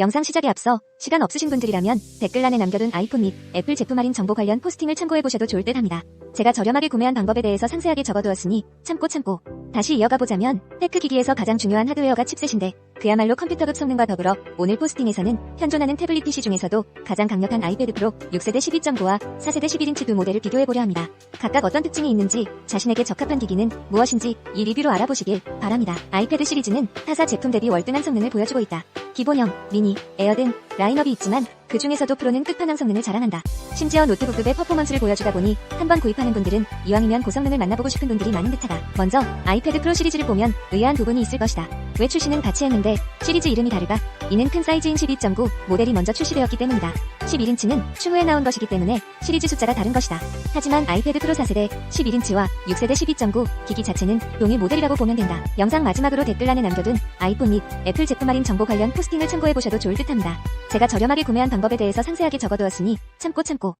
영상 시작에 앞서 시간 없으신 분들이라면 댓글란에 남겨둔 아이폰 및 애플 제품 할인 정보 관련 포스팅을 참고해보셔도 좋을 듯 합니다. 제가 저렴하게 구매한 방법에 대해서 상세하게 적어두었으니 참고 참고. 다시 이어가 보자면 테크 기기에서 가장 중요한 하드웨어가 칩셋인데 그야말로 컴퓨터급 성능과 더불어 오늘 포스팅에서는 현존하는 태블릿 PC 중에서도 가장 강력한 아이패드 프로 6세대 12.9와 4세대 11인치 두 모델을 비교해보려 합니다. 각각 어떤 특징이 있는지 자신에게 적합한 기기는 무엇인지 이 리뷰로 알아보시길 바랍니다. 아이패드 시리즈는 타사 제품 대비 월등한 성능을 보여주고 있다. 기본형, 미니, 에어 등 라인업이 있지만 그 중에서도 프로는 끝판왕 성능을 자랑한다. 심지어 노트북급의 퍼포먼스를 보여주다 보니 한번 구입하는 분들은 이왕이면 고성능을 만나보고 싶은 분들이 많은 듯하다. 먼저 아이패드 프로 시리즈를 보면 의아한 부분이 있을 것이다. 왜 출시는 같이 했는데 시리즈 이름이 다르가? 이는 큰 사이즈인 12.9 모델이 먼저 출시되었기 때문이다. 11인치는 추후에 나온 것이기 때문에 시리즈 숫자가 다른 것이다. 하지만 아이패드 프로 4세대 11인치와 6세대 12.9 기기 자체는 동일 모델이라고 보면 된다. 영상 마지막으로 댓글란에 남겨둔 아이폰 및 애플 제품 할인 정보 관련 포스팅을 참고해보셔도 좋을 듯합니다. 제가 저렴하게 구매한 방법에 대해서 상세하게 적어두었으니 참고 참고.